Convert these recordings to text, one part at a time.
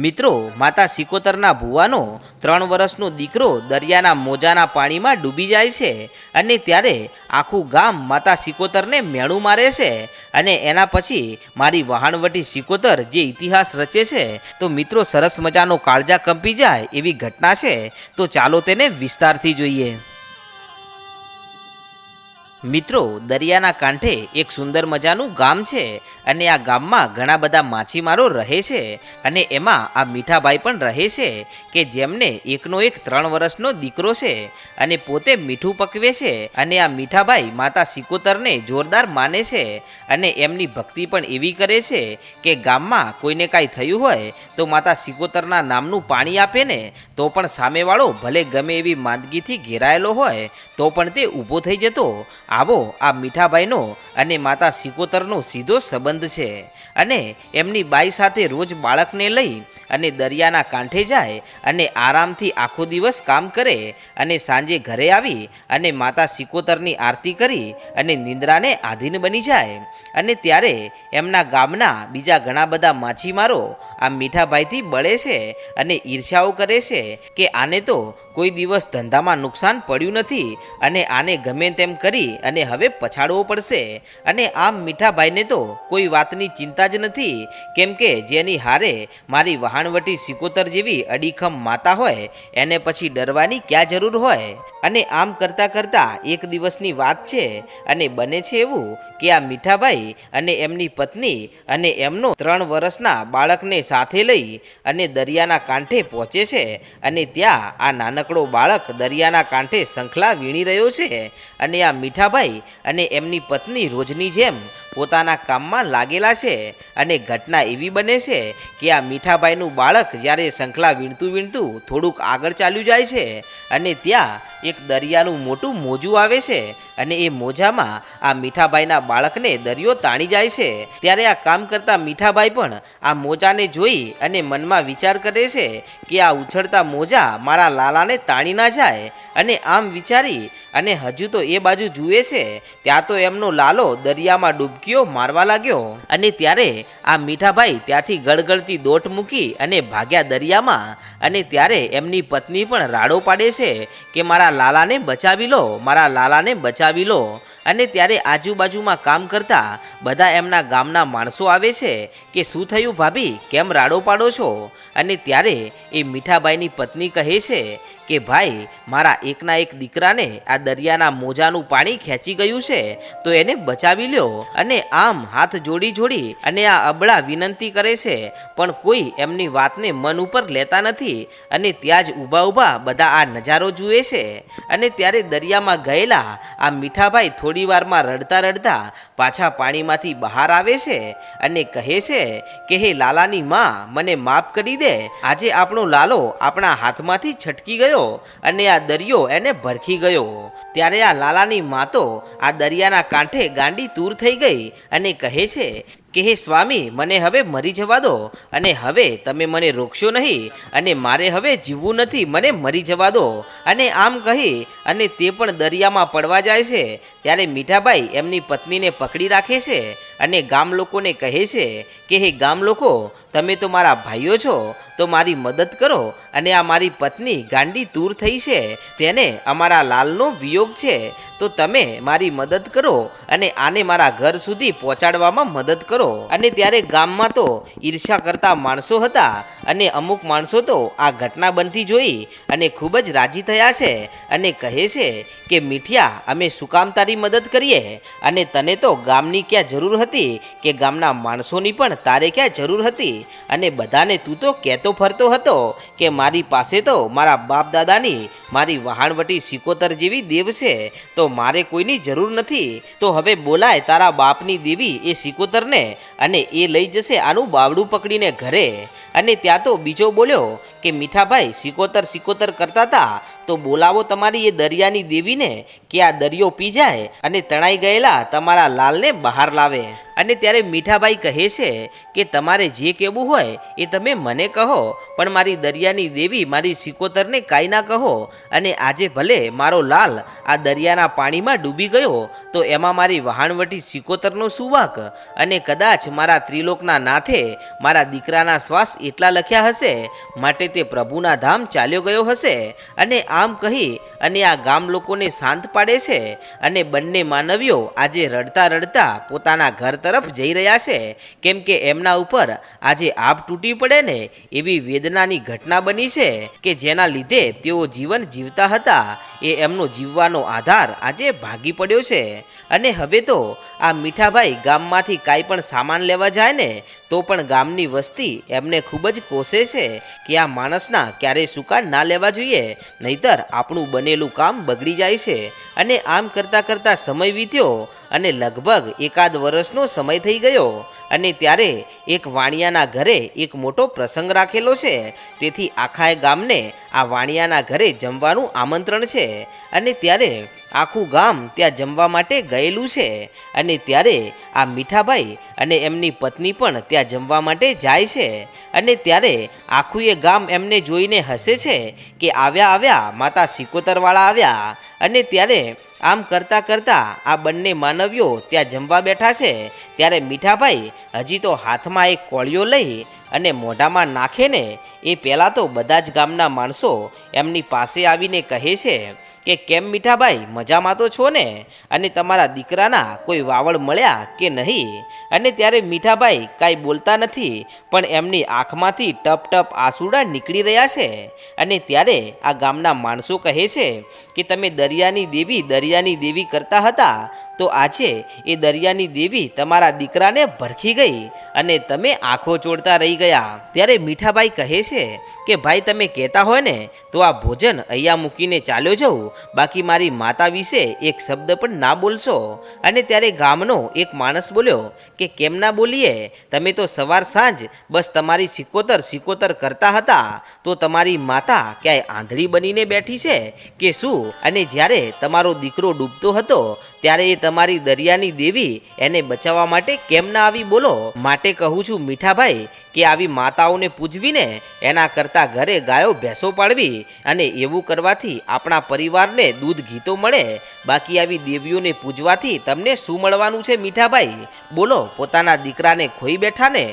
મિત્રો, માતા સિકોતરના ભુવાનો ત્રણ વર્ષનો દીકરો દરિયાના મોજાના પાણીમાં ડૂબી જાય છે અને ત્યારે આખું ગામ માતા સિકોતરને મેણું મારે છે અને એના પછી મારી વહાણવટી સિકોતર જે ઇતિહાસ રચે છે, તો મિત્રો સરસ મજાનો કાળજા કંપી જાય એવી ઘટના છે, તો ચાલો તેને વિસ્તારથી જોઈએ. મિત્રો, દરિયાના કાંઠે એક સુંદર મજાનું ગામ છે અને આ ગામમાં ઘણા બધા માછીમારો રહે છે અને એમાં આ મીઠાભાઈ પણ રહે છે કે જેમને એકનો એક ત્રણ વર્ષનો દીકરો છે અને પોતે મીઠું પકવે છે અને આ મીઠાભાઈ માતા સિકોતરને જોરદાર માને છે અને એમની ભક્તિ પણ એવી કરે છે કે ગામમાં કોઈને કાંઈ થયું હોય તો માતા સિકોતરના નામનું પાણી આપે ને તો પણ સામેવાળો ભલે ગમે એવી માંદગીથી ઘેરાયેલો હોય તો પણ તે ઊભો થઈ જતો આવો, આ મીઠાભાઈનો અને માતા સિકોતરનો સીધો સંબંધ છે. અને એમની બાઈ સાથે રોજ બાળકને લઈ અને દરિયાના કાંઠે જાય અને આરામથી આખો દિવસ કામ કરે અને સાંજે ઘરે આવી અને માતા સિકોતરની આરતી કરી અને નિંદ્રાને આધીન બની જાય. અને ત્યારે એમના ગામના બીજા ઘણા બધા માછીમારો આ મીઠાભાઈથી બળે છે અને ઈર્ષ્યાઓ કરે છે કે આને તો કોઈ દિવસ ધંધામાં નુકસાન પડ્યું નથી અને આને ગમે તેમ કરી અને હવે પછાડવો પડશે. અને આમ મીઠાભાઈને તો કોઈ વાતની ચિંતા જ નથી, કેમ કે જેની હારે મારી વહાણવટી સિકોતર જેવી અડીખમ માતા હોય, એને પછી ડરવાની ક્યાં જરૂર હોય? અને આમ કરતાં કરતાં એક દિવસની વાત છે અને બને છે એવું કે આ મીઠાભાઈ અને એમની પત્ની અને એમનો ત્રણ વર્ષના બાળકને સાથે લઈ અને દરિયાના કાંઠે પહોંચે છે અને ત્યાં આ નાનકડો બાળક દરિયાના કાંઠે શંખલા વીણી રહ્યો છે અને આ મીઠાભાઈ અને એમની પત્ની રોજની જેમ પોતાના કામમાં લાગેલા છે અને ઘટના એવી બને છે કે આ મીઠાભાઈનું બાળક જ્યારે શંખલા વીણતું વીણતું થોડુંક આગળ ચાલ્યું જાય છે અને ત્યાં એક દરિયાનું મોટું મોજું આવે છે અને એ મોજામાં આ મીઠાભાઈના બાળકને દરિયો તાણી જાય છે. ત્યારે આ કામ કરતા મીઠાભાઈ પણ આ મોજાને જોઈ અને મનમાં વિચાર કરે છે કે આ ઉછળતા મોજા મારા લાલાને તાણી ના જાય અને આમ વિચારી અને હજુ તો એ બાજુ જુએ છે, ત્યાં તો એમનો લાલો દરિયામાં ડૂબકીઓ મારવા લાગ્યો. અને ત્યારે આ મીઠાભાઈ ત્યાંથી ગળગળતી દોટ મૂકી અને ભાગ્યા દરિયામાં અને ત્યારે એમની પત્ની પણ રાડો પાડે છે કે, મારા લાલાને બચાવી લો, મારા લાલાને બચાવી લો. અને ત્યારે આજુબાજુમાં કામ કરતા બધા એમના ગામના માણસો આવે છે કે શું થયું ભાભી? કેમ રાડો પાડો છો? અને ત્યારે એ મીઠાબાઈની પત્ની કહે છે કે, ભાઈ, મારા એકના એક દીકરાને આ દરિયાના મોજાનું પાણી ખેંચી ગયું છે, તો એને બચાવી લ્યો. અને આમ હાથ જોડી જોડી અને આ અબળા વિનંતી કરે છે, પણ કોઈ એમની વાતને મન ઉપર લેતા નથી અને ત્યાં જ ઊભા ઊભા બધા આ નજારો જુએ છે. અને ત્યારે દરિયામાં ગયેલા આ મીઠાભાઈ થોડી વારમાં રડતા રડતા પાછા પાણીમાંથી બહાર આવે છે અને કહે છે કે, હે લાલાની માં, મને માફ કરી દે. આજે આપણો લાલો આપણા હાથમાંથી છટકી ગયો અને આ દરિયો એને ભરખી ગયો. ત્યારે આ લાલાની માં તો આ દરિયાના કાંઠે ગાંડી તૂર થઈ ગઈ અને કહે છે કે, હે સ્વામી, મને હવે મરી જવા દો અને હવે તમે મને રોકશો નહીં અને મારે હવે જીવવું નથી, મને મરી જવા દો. અને આમ કહી અને તે પણ દરિયામાં પડવા જાય છે. ત્યારે મીઠાભાઈ એમની પત્નીને પકડી રાખે છે અને ગામ લોકોને કહે છે કે, હે ગામ લોકો, તમે તો મારા ભાઈઓ છો તો મારી મદદ કરો અને આ મારી પત્ની ગાંડી દૂર થઈ છે. તેને અમારા લાલનો વિયોગ છે. તો તમે મારી મદદ કરો અને આને મારા ઘર સુધી પહોંચાડવામાં મદદ કરો. અને ત્યારે ગામમાં તો ઈર્ષા કરતા માણસો હતા. અને અમુક માણસો તો આ ઘટના બનતી જોઈ અને ખૂબ જ રાજી થયા છે અને કહે છે કે, મીઠિયા, અમે શું તારી મદદ કરીએ અને તને તો ગામની ક્યાં જરૂર હતી કે ગામના માણસોની પણ તારે ક્યાં જરૂર હતી? અને બધાને તું તો કહેતો ફરતો હતો કે, મારી પાસે તો મારા બાપ દાદાની મારી વહાણવટી સિકોતર જેવી દેવ છે, તો મારે કોઈની જરૂર નથી. તો હવે બોલાય તારા બાપની દેવી એ સિકોતરને અને એ લઈ જશે આનું બાવડું પકડીને ઘરે. અને ત્યાં તો બીજો બોલ્યો કે મીઠાભાઈ સિકોતર સિકોતર કરતા હતા તો બોલાવો તમારી એ દરિયાની દેવીને કે આ દરિયો પી જાય અને તણાઈ ગયેલા તમારા લાલને બહાર લાવે. અને ત્યારે મીઠાભાઈ કહે છે કે તમારે જે કહેવું હોય એ તમે મને કહો, પણ મારી દરિયાની દેવી મારી સિકોતરને કાંઈ ના કહો. અને આજે ભલે મારો લાલ આ દરિયાના પાણીમાં ડૂબી ગયો, તો એમાં મારી વહાણવટી સિકોતરનો સુવાક અને કદાચ મારા ત્રિલોકના નાથે મારા દીકરાના શ્વાસ એટલા લખ્યા હશે, માટે તે પ્રભુના ધામ ચાલ્યો ગયો હશે. અને આમ કહી અને આ ગામ લોકોને શાંત પાડે છે અને બંને માનવીઓ આજે રડતા રડતા પોતાના ઘર તરફ જઈ રહ્યા છે. કેમ કે એમના ઉપર આજે આભ તૂટી પડે ને એવી વેદનાની ઘટના બની છે કે જેના લીધે તેઓ જીવન જીવતા હતા. એ એમનો જીવવાનો આધાર આજે ભાગી પડ્યો છે. અને હવે તો આ મીઠાભાઈ ગામમાંથી કાંઈ પણ સામાન લેવા જાય ને તો પણ ગામની વસ્તી એમને ખૂબ જ કોસે છે કે આ માણસના ક્યારેય સુકાન ના લેવા જોઈએ, નહીતર આપણું બનેલું કામ બગડી જાય છે. અને આમ કરતાં કરતાં સમય વીત્યો અને લગભગ એકાદ વર્ષનો સમય થઈ ગયો અને ત્યારે એક વાણિયાના ઘરે એક મોટો પ્રસંગ રાખેલો છે. તેથી આખા ગામને આ વાણિયાના ઘરે જમવાનું આમંત્રણ છે અને ત્યારે આખું ગામ ત્યાં જમવા માટે ગયેલું છે અને ત્યારે આ મીઠાભાઈ અને એમની પત્ની પણ ત્યાં જમવા માટે જાય છે અને ત્યારે આખું એ ગામ એમને જોઈને હસે છે કે આવ્યા આવ્યા માતા સિકોતરવાળા આવ્યા અને ત્યારે આમ કરતાં કરતાં આ બંને માનવીઓ ત્યાં જમવા બેઠા છે ત્યારે મીઠાભાઈ હજી તો હાથમાં એક કોળિયો લઈ અને મોઢામાં નાખે ને એ પહેલાં તો બધા જ ગામના માણસો એમની પાસે આવીને કહે છે કે કેમ મીઠાભાઈ, મજામાં તો છો ને? અને તમારા દીકરાના કોઈ વાવડ મળ્યા કે નહીં? અને ત્યારે મીઠાભાઈ કાંઈ બોલતા નથી, પણ એમની આંખમાંથી ટપ ટપ આંસુડા નીકળી રહ્યા છે. અને ત્યારે આ ગામના માણસો કહે છે કે, તમે દરિયાની દેવી દરિયાની દેવી કરતા હતા તો આજે એ દરિયાની દેવી તમારા દીકરાને ભરખી ગઈ અને તમે આંખો ચોડતા રહી ગયા. ત્યારે મીઠાભાઈ કહે છે કે, ભાઈ, તમે કહેતા હોય ને, તો આ ભોજન અહીંયા મૂકીને ચાલ્યો જાઉં. બાકી મારી માતા વિશે એક શબ્દ પણ ના બોલશો. અને ત્યારે ગામનો એક માણસ બોલ્યો કે, કેમ ના બોલીએ? તમે તો સવાર સાંજ બસ તમારી સિકોતર સિકોતર કરતા હતા. તો તમારી માતા ક્યાંય આંધળી બનીને બેઠી છે કે શું? અને જ્યારે તમારો દીકરો ડૂબતો હતો, ત્યારે એ તમારી દરિયાની દેવી એને બચાવવા માટે કેમ ના આવી બોલો? માટે કહું છું, મીઠાભાઈ, કે આવી માતાઓને પૂજવીને એના કરતાં ઘરે ગાયો ભેંસો પાડવી અને એવું કરવાથી આપણા પરિવારને દૂધ ઘીતો મળે. બાકી આવી દેવીઓને પૂજવાથી તમને શું મળવાનું છે, મીઠાભાઈ? બોલો, પોતાના દીકરાને ખોઈ બેઠા ને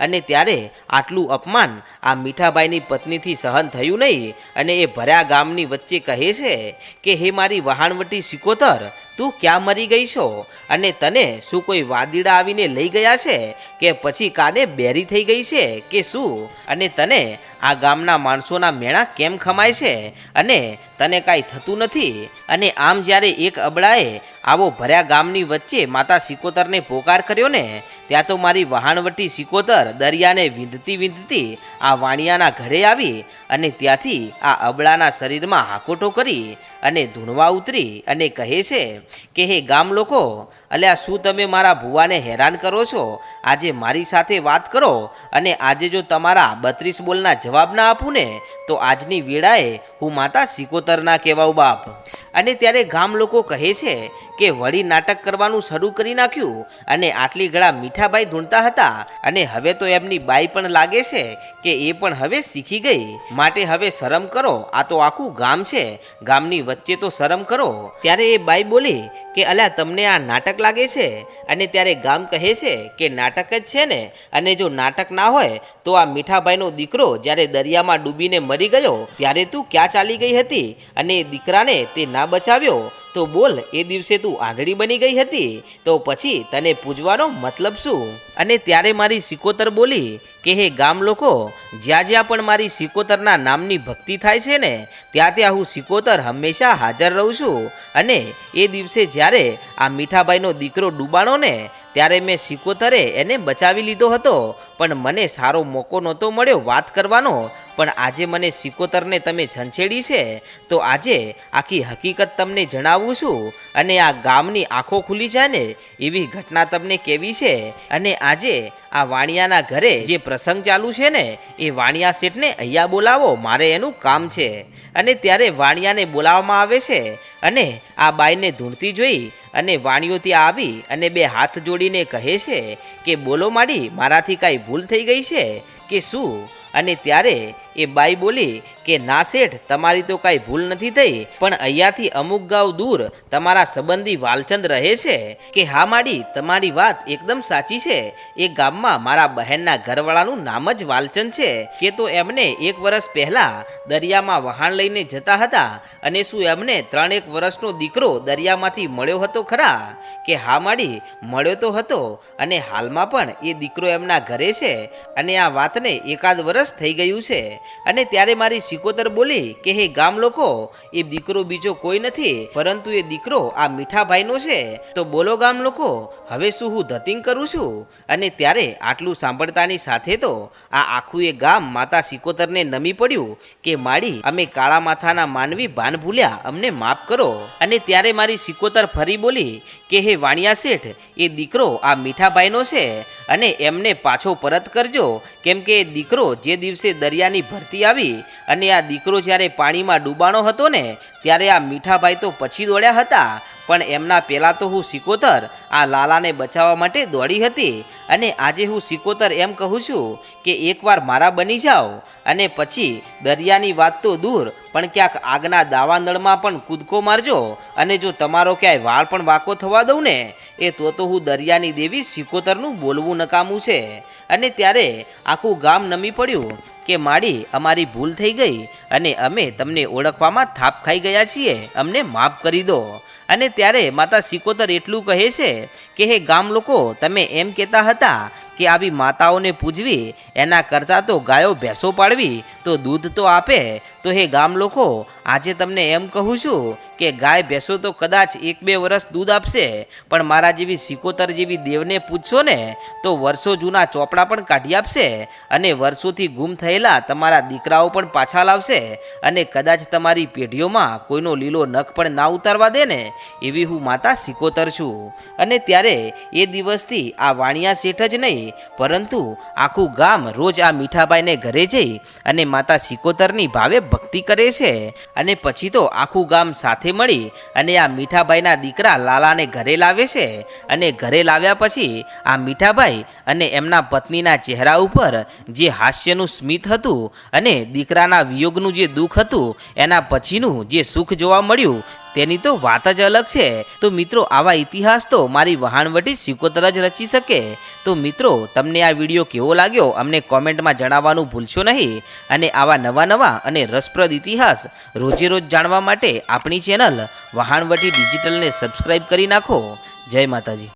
અને ત્યારે આટલું અપમાન આ મીઠાભાઈની પત્નીથી સહન થયું નહીં. અને એ ભર્યા ગામની વચ્ચે કહે છે કે, હે મારી વહાણવટી સિકોતર તું ક્યાં મરી ગઈ છો? અને તને શું કોઈ વાદીડા આવીને લઈ ગયા છે? કે પછી કાને બેરી થઈ ગઈ છે? કે શું? અને તને આ ગામના માણસોના મેળા કેમ ખમાય છે? અને તને કાંઈ થતું નથી? અને આમ જ્યારે એક અબળાએ આવો ભર્યા ગામની વચ્ચે માતા સિકોતરને પોકાર કર્યો ને, ત્યાં તો મારી વહાણવટી સિકોતર દરિયાને વિંધતી વિંધતી આ વાણિયાના ઘરે આવી અને ત્યાંથી આ અબળાના શરીરમાં હાકોટો કરી અને ધૂણવા ઉતરી અને કહે છે કે, હે ગામ લોકો, અલ્યા શું તમે મારા ભુવાને હેરાન કરો છો? આજે મારી સાથે વાત કરો અને આજે જો તમારા બત્રીસ બોલના જવાબ ના આપું ને, તો આજની વેળાએ હું માતા સિકોતરના કહેવાઉં બાપ. અને ત્યારે ગામ લોકો કહે છે કે વળી નાટક કરવાનું શરૂ કરી નાખ્યું અને આટલી ગળા મીઠાભાઈ ધૂણતા હતા અને હવે તો એમની બાઈ પણ લાગે છે કે એ પણ હવે શીખી ગઈ. માટે હવે શરમ કરો, આ તો આખું ગામ છે. ગામની વચ્ચે તો શરમ કરો. ત્યારે એ બાઈ બોલી કે અલ્યા તમને આ નાટક લાગે છે? અને ત્યારે ગામ કહે છે કે નાટક જ છે ને? અને જો નાટક ના હોય તો આ મીઠાભાઈનો દીકરો જ્યારે દરિયામાં ડૂબીને મરી ગયો, ત્યારે તું ક્યાં ચાલી ગઈ હતી? અને એ દીકરાને તે ના બચાવ્યો, તો બોલ, એ દિવસે તું આંધળી બની ગઈ હતી, તો પછી તને પૂજવાનો મતલબ શું? અને ત્યારે મારી સિકોતર બોલી, કે હે ગામ લોકો, જ્યાં જ્યાં પણ મારી સિકોતરના નામની ભક્તિ થાય છે ને, ત્યાં ત્યાં હું સિકોતર હંમેશા હાજર રહું છું. અને એ દિવસે જ્યારે આ મીઠાભાઈનો દીકરો ડૂબાણો ને, ત્યારે મેં સિકોતરે એને બચાવી લીધો હતો. પણ મને સારો મોકો નહોતો મળ્યો વાત કરવાનો પણ આજે મને સિકોતરને તમે છંછેડી છે, તો આજે આખી હકીકત તમને જણાવું છું અને આ ગામની આંખો ખુલી જાય ને એવી ઘટના તમને કેવી છે. અને આજે આ વાણિયાના ઘરે જે પ્રસંગ ચાલુ છે ને, એ વાણિયા શેઠને અહીંયા બોલાવો, મારે એનું કામ છે. અને ત્યારે વાણિયાને બોલાવવામાં આવે છે અને આ બાઈને ધૂણતી જોઈ અને વાણીઓ ત્યાં આવી અને બે હાથ જોડીને કહે છે કે બોલો માડી, મારાથી કાંઈ ભૂલ થઈ ગઈ છે કે શું? અને ત્યારે એ બાઈ બોલી કે ના શેઠ, તમારી તો કાંઈ ભૂલ નથી થઈ, પણ અહીંયાથી અમુક ગાંવ દૂર તમારા સંબંધી વાલચંદ રહે છે કે હા માડી, તમારી વાત એકદમ સાચી છે. એ ગામમાં મારા બહેનના ઘરવાળાનું નામ જ વાલચંદ છે કે તો એમને એક વર્ષ પહેલાં દરિયામાં વહાણ લઈને જતા હતા અને શું એમને ત્રણેક વર્ષનો દીકરો દરિયામાંથી મળ્યો હતો ખરા? કે હા માડી, મળ્યો તો હતો અને હાલમાં પણ એ દીકરો એમના ઘરે છે અને આ વાતને એકાદ વર્ષ થઈ ગયું છે અને ત્યારે મારી સિકોતર બોલી કે, હે ગામ લોકો, એ દીકરો બીજો કોઈ નથી, પરંતુ એ દીકરો આ મીઠાભાઈનો છે. તો બોલો ગામ લોકો, હવે શું હું ધતિંગ કરું છું? અને ત્યારે આટલું સાંભળતાની સાથે તો આ આખું એ ગામ માતા સિકોતરને નમી પડ્યું કે, માડી, અમે કાળા માથાના માનવી ભાન ભૂલ્યા, અમને માફ કરો. અને ત્યારે મારી સિકોતર ફરી બોલી કે, હે વાણિયા શેઠ, એ દીકરો આ મીઠાભાઈનો છે અને એમને પાછો પરત કરજો, કેમ કે દીકરો જે દિવસે દરિયાની ભરતી આવી અને આ દીકરો જ્યારે પાણીમાં ડૂબાણો હતો ને, ત્યારે આ મીઠાભાઈ તો પછી દોડ્યા હતા. પણ એમના પહેલાં તો હું સિકોતર, આ લાલાને બચાવવા માટે દોડી હતી. અને આજે હું સિકોતર એમ કહું છું કે એકવાર મારા બની જાઓ. અને પછી દરિયાની વાત તો દૂર, પણ ક્યાંક આગના દાવાનળમાં પણ કૂદકો મારજો. અને જો તમારો ક્યાંય વાળ પણ વાંકો થવા દઉં ને, એ તો તો હું દરિયાની દેવી સિકોતરનું બોલવું નકામું છે. અને ત્યારે આખું ગામ નમી પડ્યું કે માડી અમારી ભૂલ થઈ ગઈ અને અમે તમને ઓળખવામાં થાપ ખાઈ ગયા છીએ. અમને માફ કરી દો. અને ત્યારે માતા સિકોતર એટલું કહે છે કે, હે ગામ લોકો, તમે એમ કહેતા હતા કે આવી માતાઓને પૂજવી, એના કરતાં તો ગાયો ભેંસો પાડવી, તો દૂધ તો આપે. તો હે ગામ લોકો, આજે તમને એમ કહું છું કે ગાય ભેંસો તો કદાચ એક બે વર્ષ દૂધ આપશે, પણ મારા જેવી સિકોતર જેવી દેવને પૂછશો ને, તો વર્ષો જૂના ચોપડા પણ કાઢી આપશે, અને વર્ષોથી ગુમ થયેલા તમારા દીકરાઓ પણ પાછા લાવશે, અને કદાચ તમારી પેઢીઓમાં કોઈનો લીલો નખ પણ ના ઉતારવા દે ને, એવી હું માતા સિકોતર છું. અને ત્યારે એ દિવસથી આ વાણિયા શેઠ જ નહીં પરંતુ આખું ગામ રોજ આ મીઠાબાઈને ઘરે જઈ અને માતા સિકોતરની ભાવે ભક્તિ કરે છે. અને પછી તો આખું ગામ સાથે મળી અને આ મીઠાભાઈના દીકરા લાલાને ઘરે લાવે છે. અને ઘરે લાવ્યા પછી આ મીઠાભાઈ અને એમના પત્નીના ચહેરા ઉપર જે હાસ્યનું સ્મિત હતું અને દીકરાના વિયોગનું જે દુઃખ હતું, એના પછીનું જે સુખ જોવા મળ્યું તેની તો વાત જ અલગ છે. તો મિત્રો, આવા ઇતિહાસ તો મારી વહાણવટી સિકોતર જ રચી શકે. તો મિત્રો, તમને આ વીડિયો કેવો લાગ્યો? અમને કોમેન્ટમાં જણાવવાનું ભૂલશો નહીં. અને આવા નવા નવા અને રસપ્રદ ઇતિહાસ રોજે રોજ જાણવા માટે આપણી ચેનલ વહાણવટી ડિજિટલને સબસ્ક્રાઈબ કરી નાખો. જય માતાજી.